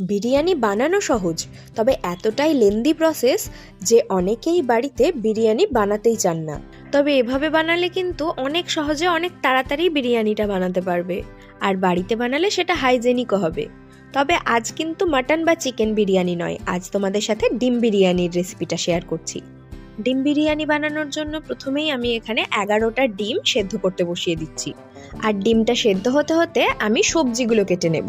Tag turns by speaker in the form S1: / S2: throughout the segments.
S1: বিরিয়ানি বানানো সহজ, তবে এতটাই লেন্দি প্রসেস যে অনেকেই বাড়িতে বিরিয়ানি বানাতেই চান না। তবে এভাবে বানালে কিন্তু অনেক সহজে অনেক তাড়াতাড়ি বিরিয়ানিটা বানাতে পারবে, আর বাড়িতে বানালে সেটা হাইজেনিকও হবে। তবে আজ কিন্তু মাটন বা চিকেন বিরিয়ানি নয়, আজ তোমাদের সাথে ডিম বিরিয়ানির রেসিপিটা শেয়ার করছি। ডিম বিরিয়ানি বানানোর জন্য প্রথমেই আমি এখানে এগারোটা ডিম সেদ্ধ করতে বসিয়ে দিচ্ছি, আর ডিমটা সেদ্ধ হতে হতে আমি সবজিগুলো কেটে নেব।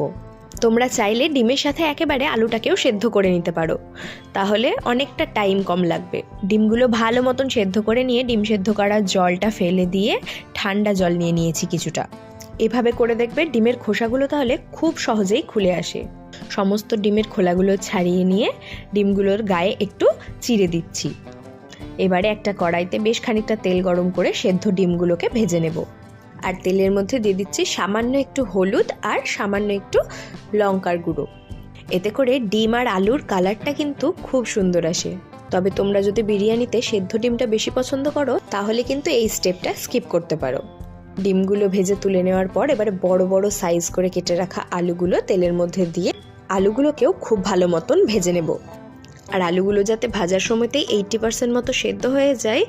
S1: তোমরা চাইলে ডিমের সাথে একেবারে আলুটাকেও সেদ্ধ করে নিতে পারো। তাহলে অনেকটা টাইম কম লাগবে। ডিমগুলো ভালো মতন সেদ্ধ করে নিয়ে ডিম সেদ্ধ করার জলটা ফেলে দিয়ে ঠান্ডা জল নিয়ে নিয়েছি কিছুটা। এভাবে করে দেখবে ডিমের খোসাগুলো তাহলে খুব সহজেই খুলে আসে। সমস্ত ডিমের খোলাগুলো ছাড়িয়ে নিয়ে ডিমগুলোর গায়ে একটু চিড়ে দিচ্ছি। এবারে একটা কড়াইতে বেশ খানিকটা তেল গরম করে সেদ্ধ ডিমগুলোকে ভেজে নেব। আর তেলের মধ্যে দিয়ে দিচ্ছি সামান্য একটু হলুদ আর সামান্য একটু লঙ্কার গুঁড়ো। এতে করে ডিম আর আলুর কালারটা কিন্তু খুব সুন্দর আসে। তবে তোমরা যদি বিরিয়ানিতে সেদ্ধ ডিমটা বেশি পছন্দ করো, তাহলে কিন্তু এই স্টেপটা স্কিপ করতে পারো। ডিমগুলো ভেজে তুলে নেওয়ার পর এবারে বড় বড় সাইজ করে কেটে রাখা আলুগুলো তেলের মধ্যে দিয়ে আলুগুলোকেও খুব ভালো মতন ভেজে নেব। আর আলুগুলো যাতে ভাজার সময়তেই এইটটি পার্সেন্ট মতো সেদ্ধ হয়ে যায়,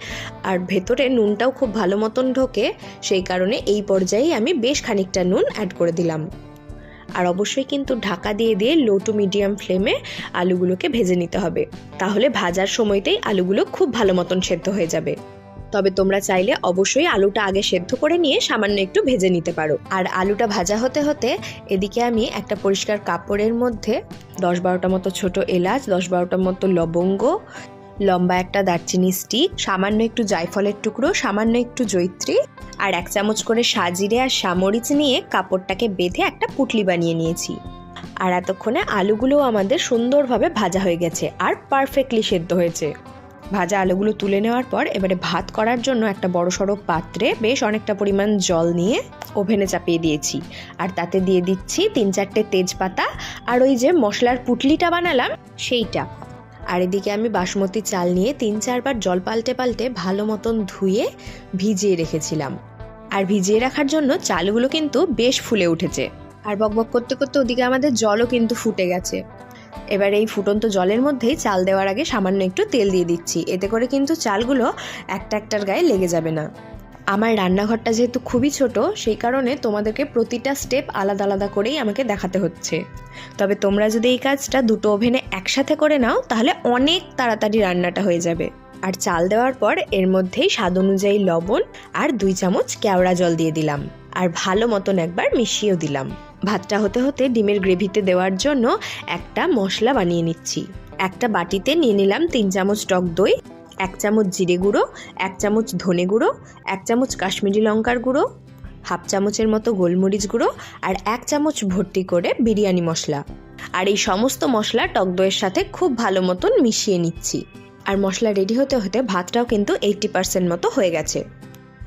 S1: আর ভেতরে নুনটাও খুব ভালো মতন ঢোকে, সেই কারণে এই পর্যায়ে আমি বেশ খানিকটা নুন অ্যাড করে দিলাম। আর অবশ্যই কিন্তু ঢাকা দিয়ে দিয়ে লো টু মিডিয়াম ফ্লেমে আলুগুলোকে ভেজে নিতে হবে। তাহলে ভাজার সময়তেই আলুগুলো খুব ভালো মতন সেদ্ধ হয়ে যাবে। তবে তোমরা চাইলে অবশ্যই আলুটা আগে সেদ্ধ করে নিয়ে সামান্য একটু ভেজে নিতে পারো। আর আলুটা ভাজা হতে হতে এদিকে আমি একটা পরিষ্কার কাপড়ের মধ্যে দশ বারোটা মতো ছোট এলাচ, দশ বারোটা মতো লবঙ্গ, লম্বা একটা দারচিনি স্টিক সামান্য একটু জায়ফলের টুকরো, সামান্য একটু জৈত্রী আর এক চামচ করে সাজিরে আর সামরিচ নিয়ে কাপড়টাকে বেঁধে একটা পুটলি বানিয়ে নিয়েছি। আর এতক্ষণে আলুগুলোও আমাদের সুন্দরভাবে ভাজা হয়ে গেছে আর পারফেক্টলি সেদ্ধ হয়েছে। ভাজা আলুগুলো তুলে নেওয়ার পর এবারে ভাত করার জন্য একটা বড় সড়ো পাত্রে বেশ অনেকটা পরিমাণ জল নিয়ে ওভেনে চাপিয়ে দিয়েছি। আর তাতে দিয়ে দিচ্ছি তিন চারটে তেজপাতা আর ওই যে মশলার পুটলিটা বানালাম সেইটা। আর এদিকে আমি বাসমতি চাল নিয়ে তিন চারবার জল পাল্টে পাল্টে ভালো মতন ধুয়ে ভিজিয়ে রেখেছিলাম। আর ভিজিয়ে রাখার জন্য চালগুলো কিন্তু বেশ ফুলে উঠেছে। আর বকবক করতে করতে ওদিকে আমাদের জলও কিন্তু ফুটে গেছে। এবার এই ফুটন্ত জলের মধ্যেই চাল দেওয়ার আগে সামান্য একটু তেল দিয়ে দিচ্ছি। এতে করে কিন্তু চালগুলো একটা একটার গায়ে লেগে যাবে না। আমার রান্নাঘরটা যেহেতু খুবই ছোট, সেই কারণে তোমাদেরকে প্রতিটা স্টেপ আলাদা আলাদা করেই আমাকে দেখাতে হচ্ছে। তবে তোমরা যদি এই কাজটা দুটো ওভেনে একসাথে করে নাও, তাহলে অনেক তাড়াতাড়ি রান্নাটা হয়ে যাবে। আর চাল দেওয়ার পর এর মধ্যেই স্বাদ অনুযায়ী লবণ আর দুই চামচ কেওড়া জল দিয়ে দিলাম। আর ভালো মতন একবার মিশিয়েও দিলাম। ভাতটা হতে হতে ডিমের গ্রেভিতে দেওয়ার জন্য একটা মশলা বানিয়ে নিচ্ছি। একটা বাটিতে নিয়ে নিলাম তিন চামচ টক দই, এক চামচ জিরে গুঁড়ো, এক চামচ ধনে গুঁড়ো, এক চামচ কাশ্মীরি লঙ্কার গুঁড়ো, হাফ চামচের মতো গোলমরিচ গুঁড়ো আর এক চামচ ভর্তি করে বিরিয়ানি মশলা। আর এই সমস্ত মশলা টক দইয়ের সাথে খুব ভালো মতন মিশিয়ে নিচ্ছি। আর মশলা রেডি হতে হতে ভাতটাও কিন্তু এইটটি পার্সেন্ট মতো হয়ে গেছে।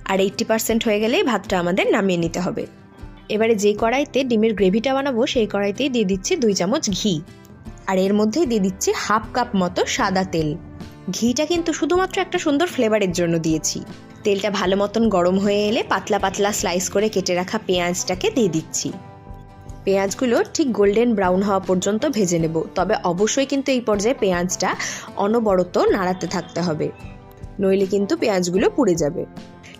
S1: আর এইটটি পার্সেন্ট হয়ে গেলেই ভাতটা আমাদের নামিয়ে নিতে হবে। এবারে যে কড়াইতে ডিমের গ্রেভিটা বানাবো, সেই কড়াইতেই দিয়ে দিচ্ছি দুই চামচ ঘি। আর এর মধ্যেই দিয়ে দিচ্ছি হাফ কাপ মতো সাদা তেল। ঘিটা কিন্তু শুধুমাত্র একটা সুন্দর ফ্লেভারের জন্য দিয়েছি। তেলটা ভালো মতন গরম হয়ে এলে পাতলা পাতলা স্লাইস করে কেটে রাখা পেঁয়াজটাকে দিয়ে দিচ্ছি। পেঁয়াজগুলো ঠিক গোল্ডেন ব্রাউন হওয়া পর্যন্ত ভেজে নেব, তবে অবশ্যই কিন্তু এই পর্যায়ে পেঁয়াজটা অনবরত নাড়াতে থাকতে হবে। নইলে কিন্তু পেঁয়াজগুলো পুড়ে যাবে।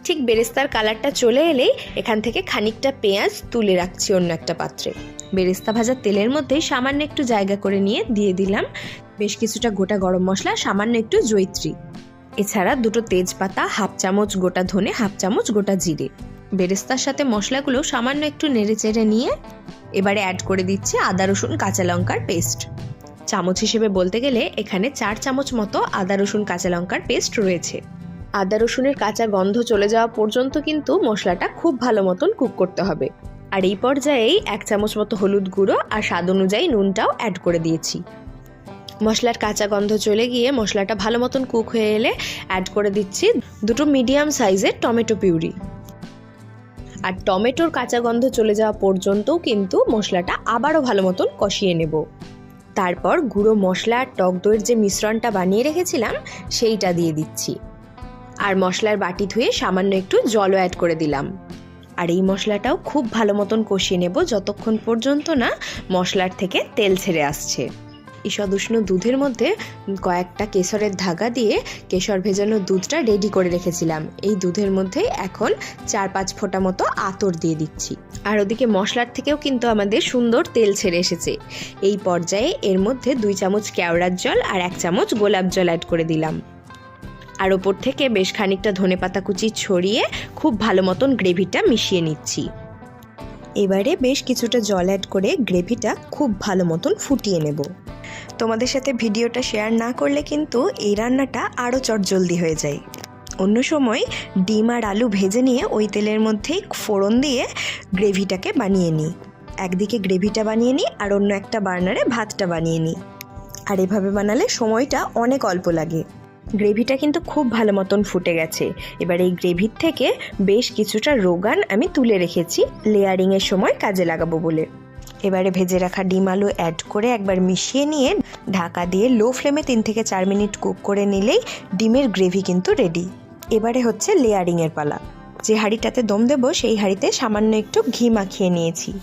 S1: ঠিক বেরেস্তার কালারটা চলে এলেই এখান থেকে খানিকটা পেঁয়াজ তুলে রাখছি অন্য একটা পাত্রে। বেরেস্তা ভাজার তেলের মধ্যেই সামান্য একটু জায়গা করে নিয়ে দিয়ে দিলাম। বেশ কিছুটা গোটা গরম মশলা, সামান্য একটু জৈত্রী। এছাড়া দুটো তেজপাতা, হাফ চামচ গোটা ধনে, হাফ চামচ গোটা জিরে। বেরেস্তার সাথে মশলাগুলো সামান্য একটু নেড়ে চেড়ে নিয়ে এবারে অ্যাড করে দিচ্ছি আদা, রসুন, কাঁচা লঙ্কার পেস্ট চামচ হিসেবে বলতে গেলে এখানে চার চামচ মতো আদা, রসুন, কাঁচা লঙ্কার পেস্ট রয়েছে। আদা রসুনের কাঁচা গন্ধ চলে যাওয়া পর্যন্ত কিন্তু মশলাটা খুব ভালো মতন কুক করতে হবে। আর এই পর্যায়েই এক চামচ মতো হলুদ গুঁড়ো আর স্বাদ অনুযায়ী নুনটাও অ্যাড করে দিয়েছি। মশলার কাঁচা গন্ধ চলে গিয়ে মশলাটা ভালো মতন কুক হয়ে এলে অ্যাড করে দিচ্ছি দুটো মিডিয়াম সাইজের টমেটো পিউরি। আর টমেটোর কাঁচা গন্ধ চলে যাওয়া পর্যন্তও কিন্তু মশলাটা আবারও ভালো মতন কষিয়ে নেব। তারপর গুঁড়ো মশলা আর টক দইয়ের যে মিশ্রণটা বানিয়ে রেখেছিলাম, সেইটা দিয়ে দিচ্ছি। আর মশলার বাটি ধুয়ে সামান্য একটু জলও অ্যাড করে দিলাম। আর এই মশলাটাও খুব ভালো মতন কষিয়ে নেব, যতক্ষণ পর্যন্ত না মশলার থেকে তেল ছেড়ে আসছে। ঈষদ উষ্ণ দুধের মধ্যে কয়েকটা কেশরের ধাগা দিয়ে কেশর ভেজানো দুধটা রেডি করে রেখেছিলাম। এই দুধের মধ্যেই এখন চার পাঁচ ফোঁটা মতো আতর দিয়ে দিচ্ছি। আর ওদিকে মশলার থেকেও কিন্তু আমাদের সুন্দর তেল ছেড়ে এসেছে। এই পর্যায়ে এর মধ্যে দুই চামচ কেওড়ার জল আর এক চামচ গোলাপ জল অ্যাড করে দিলাম। আর ওপর থেকে বেশ খানিকটা ধনেপাতা কুচি ছড়িয়ে খুব ভালো মতন গ্রেভিটা মিশিয়ে নিচ্ছি। এবারে বেশ কিছুটা জল অ্যাড করে গ্রেভিটা খুব ভালো মতন ফুটিয়ে নেব। তোমাদের সাথে ভিডিওটা শেয়ার না করলে কিন্তু এই রান্নাটা আরও চটজলদি হয়ে যায়। অন্য সময় ডিম আর আলু ভেজে নিয়ে ওই তেলের মধ্যেই ফোড়ন দিয়ে গ্রেভিটাকে বানিয়ে নিই। একদিকে গ্রেভিটা বানিয়ে নিই আর অন্য একটা বার্নারে ভাতটা বানিয়ে নিই। আর এভাবে বানালে সময়টা অনেক অল্প লাগে। গ্রেভিটা কিন্তু খুব ভালো মতন ফুটে গেছে। এবার এই গ্রেভির থেকে বেশ কিছুটা রোগান আমি তুলে রেখেছি, লেয়ারিংয়ের সময় কাজে লাগাবো বলে। এবারে ভেজে রাখা ডিম আলু অ্যাড করে একবার মিশিয়ে নিয়ে ঢাকা দিয়ে লো ফ্লেমে তিন থেকে চার মিনিট কুক করে নিলেই ডিমের গ্রেভি কিন্তু রেডি এবারে হচ্ছে লেয়ারিংয়ের পালা। যে হাঁড়িটাতে দম দেবো, সেই হাঁড়িতে সামান্য একটু ঘি মাখিয়ে নিয়েছি।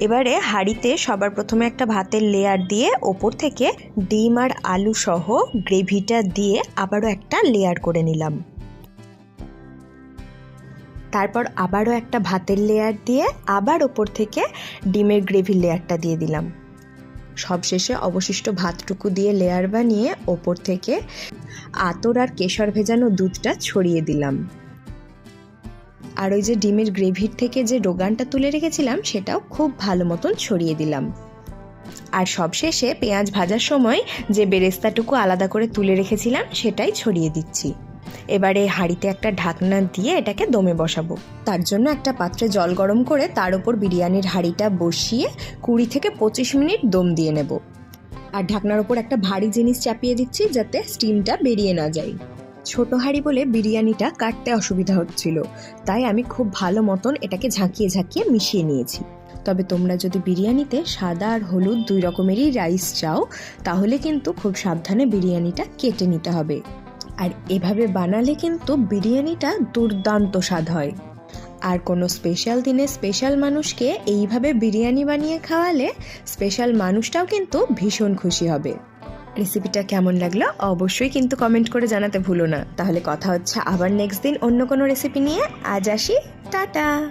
S1: এবারে হাঁড়িতে সবার প্রথমে একটা ভাতের লেয়ার দিয়ে ওপর থেকে ডিম আর আলু সহ গ্রেভিটা দিয়ে আবারও একটা লেয়ার করে নিলাম। তারপর আবারও একটা ভাতের লেয়ার দিয়ে আবার ওপর থেকে ডিমের গ্রেভির লেয়ারটা দিয়ে দিলাম। সবশেষে অবশিষ্ট ভাতটুকু দিয়ে লেয়ার বানিয়ে ওপর থেকে আতর আর কেশর ভেজানো দুধটা ছড়িয়ে দিলাম। আর ওই যে ডিমের গ্রেভির থেকে যে রোগানটা তুলে রেখেছিলাম, সেটাও খুব ভালো মতন ছড়িয়ে দিলাম। আর সবশেষে পেঁয়াজ ভাজার সময় যে বেরেস্তাটুকু আলাদা করে তুলে রেখেছিলাম, সেটাই ছড়িয়ে দিচ্ছি। এবারে হাঁড়িতে একটা ঢাকনা দিয়ে এটাকে দমে বসাবো। তার জন্য একটা পাত্রে জল গরম করে তার উপর বিরিয়ানির হাঁড়িটা বসিয়ে কুড়ি থেকে পঁচিশ মিনিট দম দিয়ে নেব। আর ঢাকনার ওপর একটা ভারী জিনিস চাপিয়ে দিচ্ছি যাতে স্টিমটা বেরিয়ে না যায়। ছোট হাঁড়ি বলে বিরিয়ানিটা কাটতে অসুবিধা হচ্ছিল। তাই আমি খুব ভালো মতন এটাকে ঝাঁকিয়ে ঝাঁকিয়ে মিশিয়ে নিয়েছি। তবে তোমরা যদি বিরিয়ানিতে সাদা আর হলুদ দুই রকমেরই রাইস চাও, তাহলে কিন্তু খুব সাবধানে বিরিয়ানিটা কেটে নিতে হবে। আর এভাবে বানালে কিন্তু বিরিয়ানিটা দুর্দান্ত স্বাদ হয়। আর কোনো স্পেশাল দিনে স্পেশাল মানুষকে এইভাবে বিরিয়ানি বানিয়ে খাওয়ালে স্পেশাল মানুষটাও কিন্তু ভীষণ খুশি হবে। রেসিপিটা কেমন লাগল অবশ্যই কিন্তু কমেন্ট করে জানাতে ভুলো না। তাহলে কথা হচ্ছে আবার নেক্সট দিন অন্য কোনো রেসিপি নিয়ে। আজ আসি। টাটা!